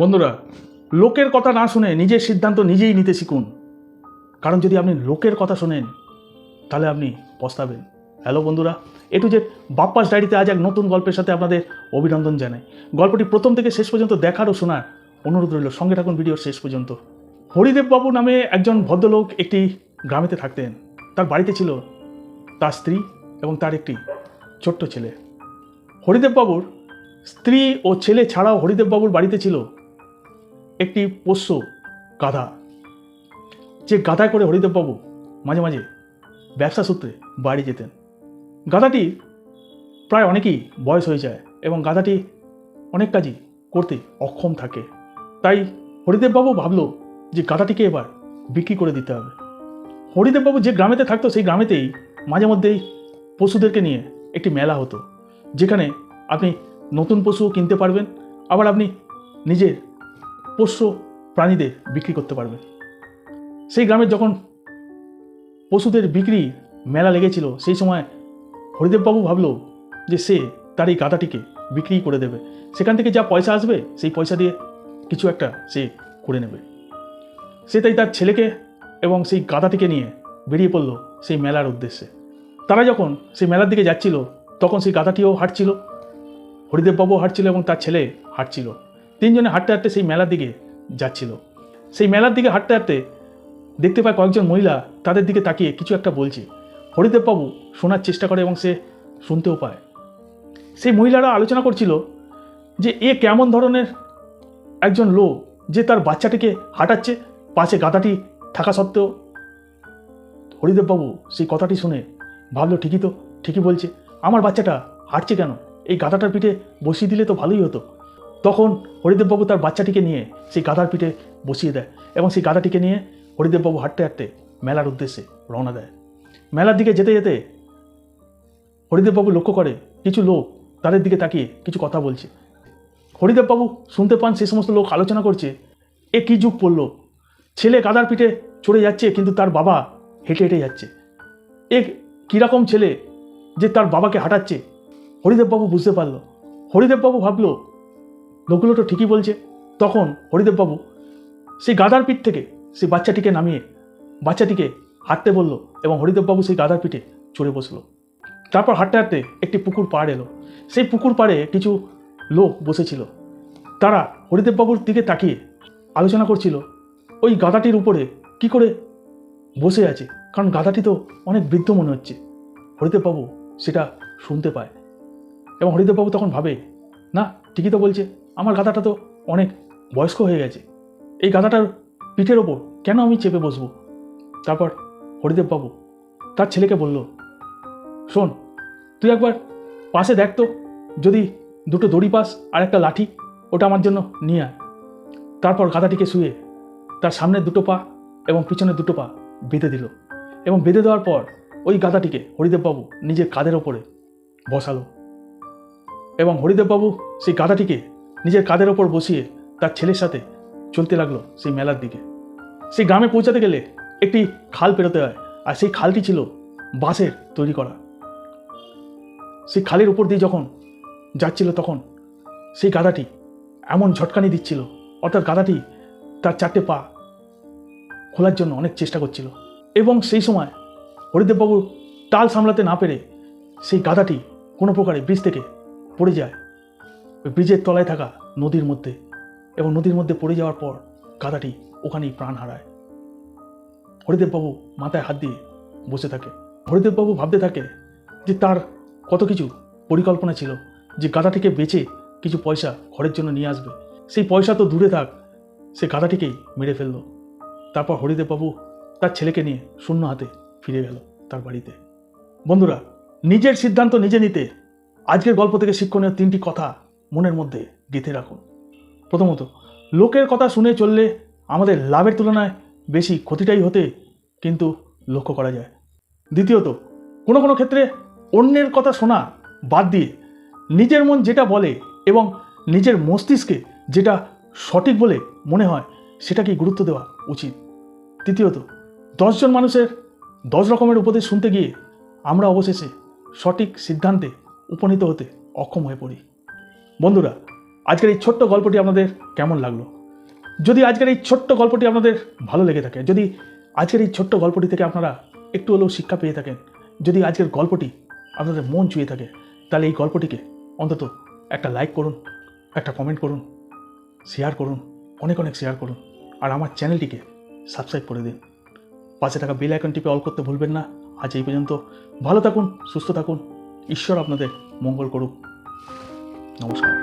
বন্ধুরা, লোকের কথা না শুনে নিজের সিদ্ধান্ত নিজেই নিতে শিখুন। কারণ যদি আপনি লোকের কথা শোনেন, তাহলে আপনি পস্তাবেন। হ্যালো বন্ধুরা এটু যে বাপ্পাস ডায়েরিতে আজ এক নতুন গল্পের সাথে আপনাদের অভিনন্দন জানাই। গল্পটি প্রথম থেকে শেষ পর্যন্ত দেখার ও শোনার অনুরোধ রইল। সঙ্গে থাকুন ভিডিওর শেষ পর্যন্ত। হরিদেব বাবু নামে একজন ভদ্রলোক একটি গ্রামেতে থাকতেন। তার বাড়িতে ছিল তার স্ত্রী এবং তার একটি ছোট্ট ছেলে। হরিদেববাবুর স্ত্রী ও ছেলে ছাড়াও হরিদেববাবুর বাড়িতে ছিল একটি পোষ্য গাধা। যে গাধায় করে হরিদেববাবু মাঝে মাঝে ব্যবসা সূত্রে বাড়ি যেতেন। গাধাটি প্রায় অনেকেই বয়স হয়ে যায় এবং গাধাটি অনেক কাজই করতে অক্ষম থাকে। তাই হরিদেববাবু ভাবলো যে গাধাটিকে এবার বিক্রি করে দিতে হবে। হরিদেববাবু যে গ্রামেতে থাকতো সেই গ্রামেতেই মাঝে মধ্যেই পশুদেরকে নিয়ে একটি মেলা হতো। যেখানে আপনি নতুন পশুও কিনতে পারবেন, আবার আপনি নিজের পোষ্য প্রাণীদের বিক্রি করতে পারবে। সেই গ্রামের যখন পশুদের বিক্রি মেলা লেগেছিল, সেই সময় হরিদেববাবু ভাবলো যে সে তার এই গাধাটিকে বিক্রি করে দেবে। সেখান থেকে যা পয়সা আসবে, সেই পয়সা দিয়ে কিছু একটা সে করে নেবে। সে তাই তার ছেলেকে এবং সেই গাধাটিকে নিয়ে বেরিয়ে পড়ল সেই মেলার উদ্দেশ্যে। তারা যখন সেই মেলার দিকে যাচ্ছিল, তখন সেই গাধাটিও হাঁটছিল, হরিদেববাবুও হাঁটছিল এবং তার ছেলে হাঁটছিল। তিনজনে হাঁটতে হাঁটতে সেই মেলার দিকে যাচ্ছিল। সেই মেলার দিকে হাঁটতে হাঁটতে দেখতে পায় কয়েকজন মহিলা তাদের দিকে তাকিয়ে কিছু একটা বলছে। হরিদেববাবু শোনার চেষ্টা করে এবং সে শুনতেও পায়। সেই মহিলারা আলোচনা করছিল যে এ কেমন ধরনের একজন লোক যে তার বাচ্চাটিকে হাঁটাচ্ছে, পাশে গাধাটি থাকা সত্ত্বেও। হরিদেববাবু সেই কথাটি শুনে ভাবলো, ঠিকই তো, ঠিকই বলছে। আমার বাচ্চাটা হাঁটছে কেন? এই গাধাটার পিঠে বসিয়ে দিলে তো ভালোই হতো। তখন হরিদেববাবু তার বাচ্চাটিকে নিয়ে সেই গাধার পিঠে বসিয়ে দেয় এবং সেই গাধাটিকে নিয়ে হরিদেববাবু হাঁটতে হাঁটতে মেলার উদ্দেশ্যে রওনা দেয়। মেলার দিকে যেতে যেতে হরিদেববাবু লক্ষ্য করে কিছু লোক তাদের দিকে তাকিয়ে কিছু কথা বলছে। হরিদেববাবু শুনতে পান সেই সমস্ত লোক আলোচনা করছে। এ কী যুগ পড়ল? ছেলে গাদার পিঠে চড়ে যাচ্ছে কিন্তু তার বাবা হেঁটে হেঁটে যাচ্ছে। এ কীরকম ছেলে যে তার বাবাকে হাঁটাচ্ছে? হরিদেববাবু বুঝতে পারল। হরিদেববাবু ভাবলো লোকগুলো তো ঠিকই বলছে। তখন হরিদেববাবু সেই গাদার পিঠ থেকে সেই বাচ্চাটিকে নামিয়ে বাচ্চাটিকে হাঁটতে বলল এবং হরিদেববাবু সেই গাদার পিঠে চড়ে বসল। তারপর হাঁটতে হাঁটতে একটি পুকুর পাড় এলো। সেই পুকুর পাড়ে কিছু লোক বসেছিল। তারা হরিদেববাবুর দিকে তাকিয়ে আলোচনা করছিল, ওই গাদাটির উপরে কি করে বসে আছে? কারণ গাদাটি তো অনেক বৃদ্ধ মনে হচ্ছে। হরিদেববাবু সেটা শুনতে পায় এবং হরিদেববাবু তখন ভাবে, না, ঠিকই তো বলছে। আমার গাদাটা তো অনেক বয়স্ক হয়ে গেছে। এই গাদাটার পিঠের ওপর কেন আমি চেপে বসবো? তারপর হরিদেববাবু তার ছেলেকে বলল, শোন, তুই একবার পাশে দেখ তো, যদি দুটো দড়ি পাস আর একটা লাঠি, ওটা আমার জন্য নিয়ে আয়। তারপর গাধাটিকে শুয়ে তার সামনের দুটো পা এবং পিছনের দুটো পা বেঁধে দিল এবং বেঁধে দেওয়ার পর ওই গাধাটিকে হরিদেববাবু নিজের কাঁধের ওপরে বসালো এবং হরিদেববাবু সেই গাধাটিকে নিজের কাঁধের ওপর বসিয়ে তার ছেলের সাথে চলতে লাগল সেই মেলার দিকে। সেই গ্রামে পৌঁছাতে গেলে একটি খাল পেরোতে হয় আর সেই খালটি ছিল বাঁশের তৈরি করা। সেই খালের উপর দিয়ে যখন যাচ্ছিল তখন সেই গাধাটি এমন ঝটকানি দিচ্ছিল, অর্থাৎ গাধাটি তার চারটে পা খোলার জন্য অনেক চেষ্টা করছিল এবং সেই সময় হরিদেববাবু তাল সামলাতে না পেরে সেই গাধাটি কোনো প্রকারে ব্রিজ থেকে পড়ে যায় ওই ব্রিজের তলায় থাকা নদীর মধ্যে এবং নদীর মধ্যে পড়ে যাওয়ার পর গাধাটি ওখানেই প্রাণ হারায়। হরিদেববাবু মাথায় হাত দিয়ে বসে থাকে। হরিদেববাবু ভাবতে থাকে যে তার কত কিছু পরিকল্পনা ছিল যে গাধাটিকে বেচে কিছু পয়সা ঘরের জন্য নিয়ে আসবে। সেই পয়সা তো দূরে থাক, সে গাধাটিকেই মেরে ফেলল। তারপর হরিদেববাবু তার ছেলেকে নিয়ে শূন্য হাতে ফিরে গেল তার বাড়িতে। বন্ধুরা, নিজের সিদ্ধান্ত নিজে নিতে আজকের গল্প থেকে শিক্ষণীয় তিনটি কথা মনের মধ্যে গেঁথে রাখুন। প্রথমত, লোকের কথা শুনে চললে আমাদের লাভের তুলনায় বেশি ক্ষতিটাই হতে কিন্তু লক্ষ্য করা যায়। দ্বিতীয়ত, কোনো কোনো ক্ষেত্রে অন্যের কথা শোনা বাদ দিয়ে নিজের মন যেটা বলে এবং নিজের মস্তিষ্কে যেটা সঠিক বলে মনে হয় সেটাকেই গুরুত্ব দেওয়া উচিত। তৃতীয়ত, দশজন মানুষের দশ রকমের উপদেশ শুনতে গিয়ে আমরা অবশেষে সঠিক সিদ্ধান্তে উপনীত হতে অক্ষম হয়ে পড়ি। বন্ধুরা, আজকের এই ছোট্ট গল্পটি আপনাদের কেমন লাগল? যদি আজকের এই ছোট্ট গল্পটি আপনাদের ভালো লেগে থাকে, যদি আজকের এই ছোট্ট গল্পটি থেকে আপনারা একটু হলেও শিক্ষা পেয়ে থাকেন, যদি আজকের গল্পটি আপনাদের মন ছুঁয়ে থাকে, তাহলে এই গল্পটিকে অন্তত একটা লাইক করুন, একটা কমেন্ট করুন শেয়ার করুন, অনেক অনেক শেয়ার করুন, আর আমার চ্যানেলটিকে সাবস্ক্রাইব করে দিন। পাশে থাকা বেল আইকন টিপে অল করতে ভুলবেন না। আজ এই পর্যন্ত ভালো থাকুন, সুস্থ থাকুন। ঈশ্বর আপনাদের মঙ্গল করুক। 弄错。